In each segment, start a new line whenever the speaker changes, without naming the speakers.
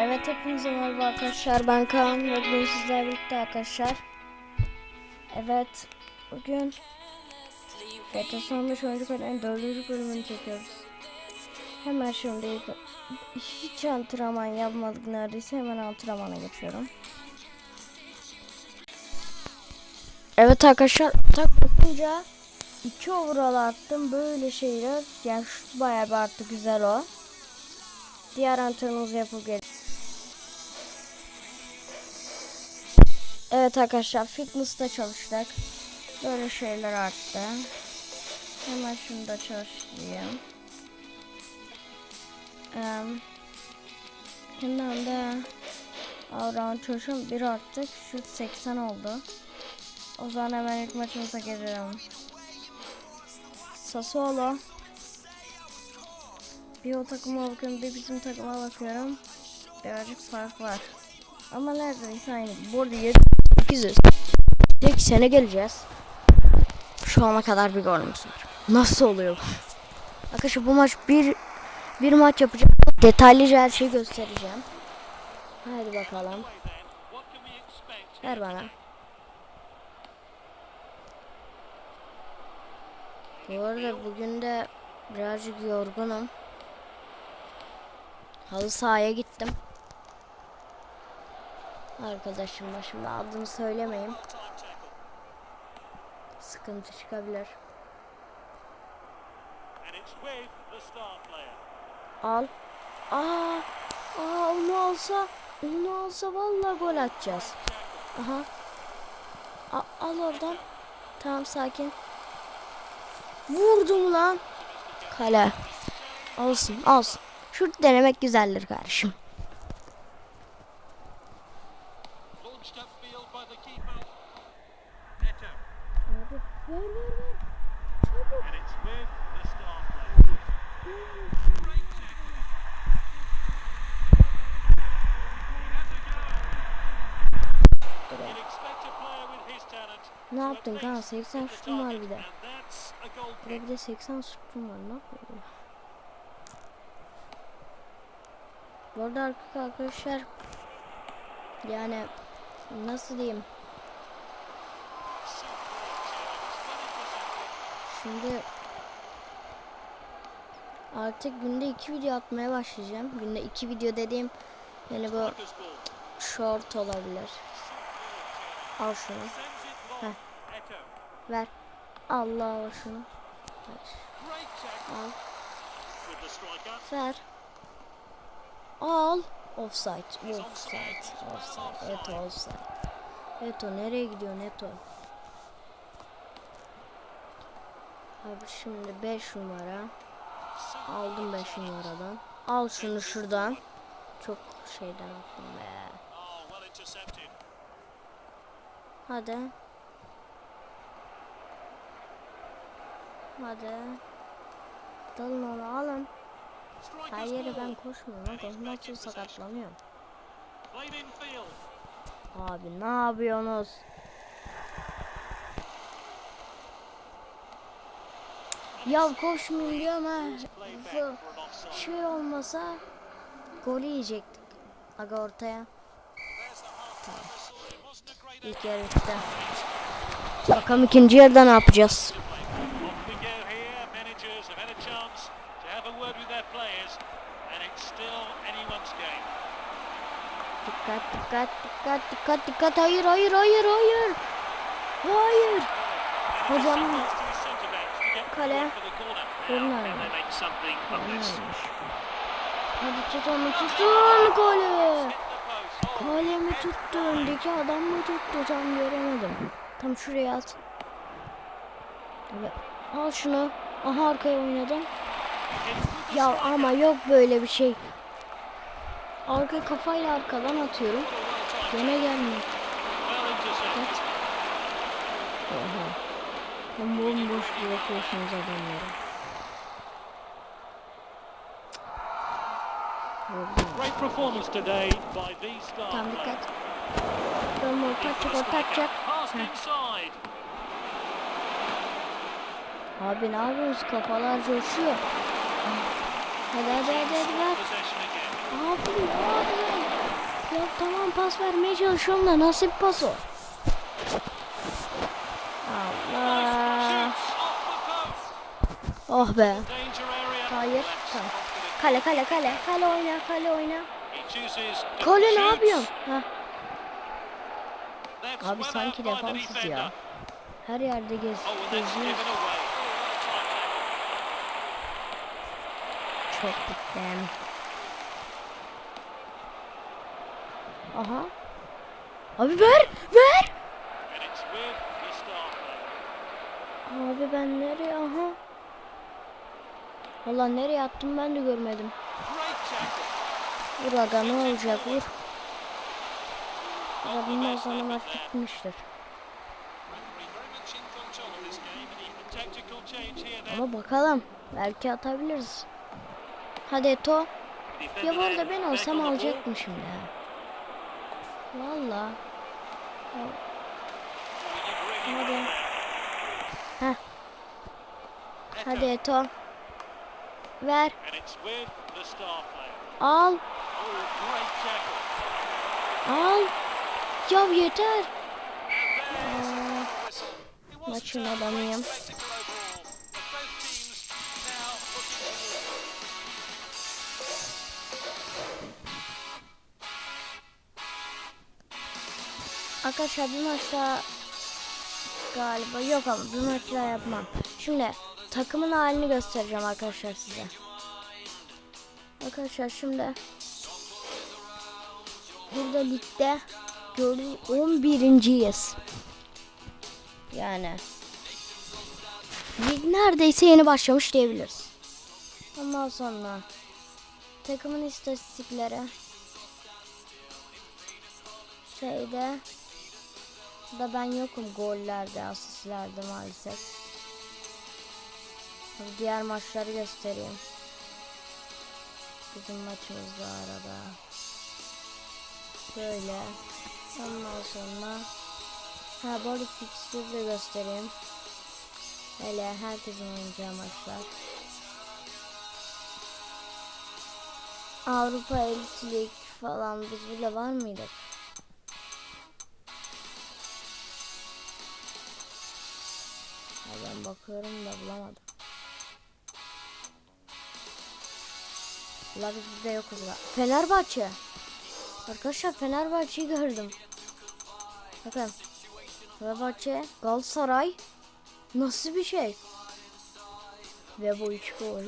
Evet hepinize merhaba arkadaşlar. Ben Kaan ve bugün sizlerle birlikte arkadaşlar. Evet bugün GTA San Andreas oyuncu kaderin 4. bölümünü çekiyoruz. Hemen şimdi hiç antrenman yapmadık neredeyse. Hemen antrenmana geçiyorum. Evet arkadaşlar tak bakınca 2 overall attım. Böyle şeyler. Yani şu bayağı bir artık güzel o. Diğer antrenmanımızı yapıp gel. Evet arkadaşlar fitness'ta çalıştık. Böyle şeyler arttı. Hemen şunu da çalıştırayım. Eee hemen de Avran çalışım bir arttık. Şu 80 oldu. O zaman hemen ilk maçımıza gelirim. Sassuolo. Bir o takıma bakıyorum bir bizim takıma bakıyorum. Birazcık fark var. Ama neredeyse aynı. Bu arada 800. Tek sene geleceğiz. Şu ana kadar bir golümüz. Nasıl oluyor bu? Arkadaşlar bu maç bir bir maç yapacağım. Detaylıca her şeyi göstereceğim. Haydi bakalım. Ver bana. Bu arada bugün de birazcık yorgunum. Halı sahaya gittim. Arkadaşımla şimdi adını söylemeyeyim. Sıkıntı çıkabilir. Al. Aa, aa onu alsa, onu alsa vallahi gol atacağız. Aha. A- al oradan. Tamam sakin. Vurdum lan. Kale. Olsun, olsun. Şut denemek güzeldir kardeşim. Ver ver ver. Çabuk. Ne yaptın kan? 80 şutum var bir de.
And that's a goal
Bir de bir de 80 şutum var. Ne yapıyor? ya? Bu arada arka- arkadaşlar yani nasıl diyeyim? Şimdi artık günde iki video atmaya başlayacağım. Günde iki video dediğim yani bu short olabilir. Al şunu.
Eto.
Ver. Allah al şunu. Ver. Al. Ver. Al. Offside. Offside. Offside. Eto offside. Eto nereye gidiyor Eto? Abi şimdi 5 numara. Aldım 5 numaradan. Al şunu şuradan. Çok şeyden attım be. Hadi. Hadi. Dalın onu alın. Her yere ben koşmuyorum. Ondan sonra sakatlanıyorum. Abi ne yapıyorsunuz? Ya
an offside.
Şey olmasa golü yiyecektik. Aga ortaya.
Great
İlk yarı bitti. Bakalım ikinci yarıda ne yapacağız? Dikkat dikkat dikkat dikkat dikkat. Hayır hayır hayır hayır. Hayır. Hocam Kale. Yanlış. Hadi tut onu tutun golü.
Oh,
Kalemi tuttu öndeki adam mı tuttu tam göremedim. Tam şuraya at. Al şunu. Aha arkaya oynadım. Ya ama yok böyle bir şey. Arka kafayla arkadan atıyorum. Gene gelmiyor. Evet. Oha. Bomboş bırakıyorsunuz adamları.
Great performance today by these star
Tam dikkat. Dönme orta atacak orta atacak.
Pass
Heh.
inside.
Abi ne yapıyorsunuz? Kafalar coşuyor. Hadi hadi hadi hadi ver. Abi abi. Ya tamam pas vermeye çalışıyorum da nasıl bir pas o? Allah. Oh be. Hayır. Tamam. Kale kale kale. Kale oyna kale oyna. Kale ne yapıyorsun? Ha. Abi sanki defansız ya. Her yerde gez,
Oh,
geziyoruz. Çok gittim. Aha. Abi ver, ver. Abi ben nereye? Aha. Valla nereye attım ben de görmedim. Vur aga ne olacak vur. Ya bundan sonra maç bitmiştir. Ama bakalım. Belki atabiliriz. Hadi Eto. Ya bu arada ben olsam alacaktım şimdi ha. Valla. Hadi. Heh. Hadi Eto. Ver. Al. Al. Ya yeter.
Wasn't
Maçın adamıyım. Arkadaşlar bir maç daha galiba yok ama bir maç daha yapmam. Şimdi takımın halini göstereceğim arkadaşlar size. Arkadaşlar şimdi burada ligde gördüğünüz 11.yiz. Yani lig neredeyse yeni başlamış diyebiliriz. Ondan sonra takımın istatistikleri şeyde da ben yokum gollerde, asistlerde maalesef. Diğer maçları göstereyim. Bizim maçımız da arada. Böyle. Ondan sonra ha bu arada fixtürü de göstereyim. Hele herkesin oynayacağı maçlar. Avrupa Elit Lig falan biz bile var mıydık? Ben bakıyorum da bulamadım. La biz bizde yokuz la. Fenerbahçe. Arkadaşlar Fenerbahçe'yi gördüm. Bakın. Fenerbahçe, Galatasaray. Nasıl bir şey? Ve bu üç gol.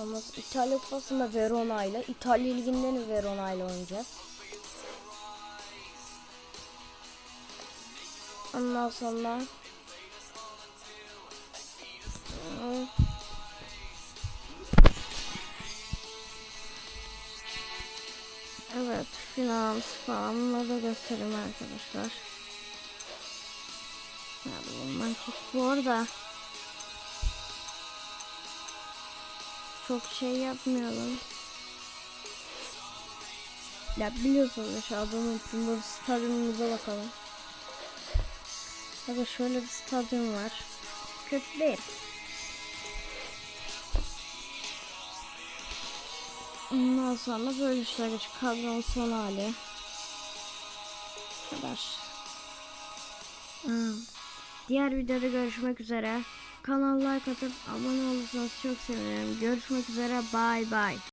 Ama İtalya Kupası'nda Verona ile, İtalya Ligi'nde de Verona ile oynayacağız. Ondan sonra finans falan bunları da göstereyim arkadaşlar. Ya bu maçı bu arada çok şey yapmayalım. Ya biliyorsunuz aşağıdan burada stadyumumuza bakalım. Bakın şöyle bir stadyum var. Kötü değil. Ondan sonra böyle işler geç. Kadronun son hali. Bu kadar. Hmm. Diğer videoda görüşmek üzere. Kanala like atıp abone olursanız çok sevinirim. Görüşmek üzere. Bye bye.